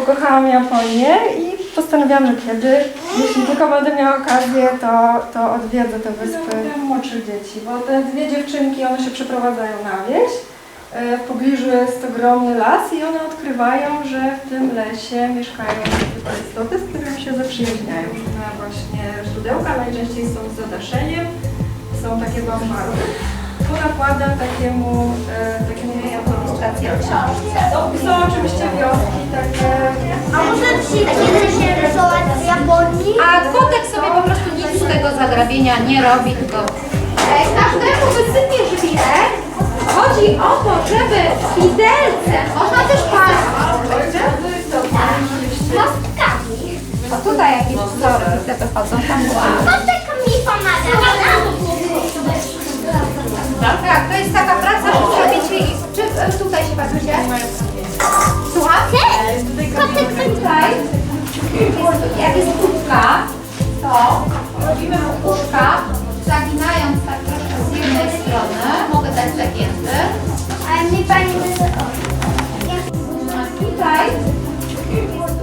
pokochałam Japonię i postanowiłam, że kiedy, jeśli tylko będę miała okazję, to, to odwiedzę te wyspy młodszych dzieci, bo te dwie dziewczynki, one się przeprowadzają na wieś. E, W pobliżu jest ogromny las i one odkrywają, że w tym lesie mieszkają takie istoty, z którymi się zaprzyjaźniają. Na właśnie źródełka najczęściej są z zadaszeniem, są takie bambary. Tu nakładam takiemu, e, takiemu książce. Są oczywiście wioski takie A kotek sobie po prostu nic z tego zagrabienia nie robi, tylko e, każdemu wysypie żwirek. Chodzi o to, żeby widelcem, można też Kostkami. a tutaj jakieś wzory te wychodzą, tam. Kostek mi pomaga. Tak, to jest taka praca, żeby zrobić, czy e, tutaj się bawicie? Słucham? Kotek Tutaj, jak jest Tutaj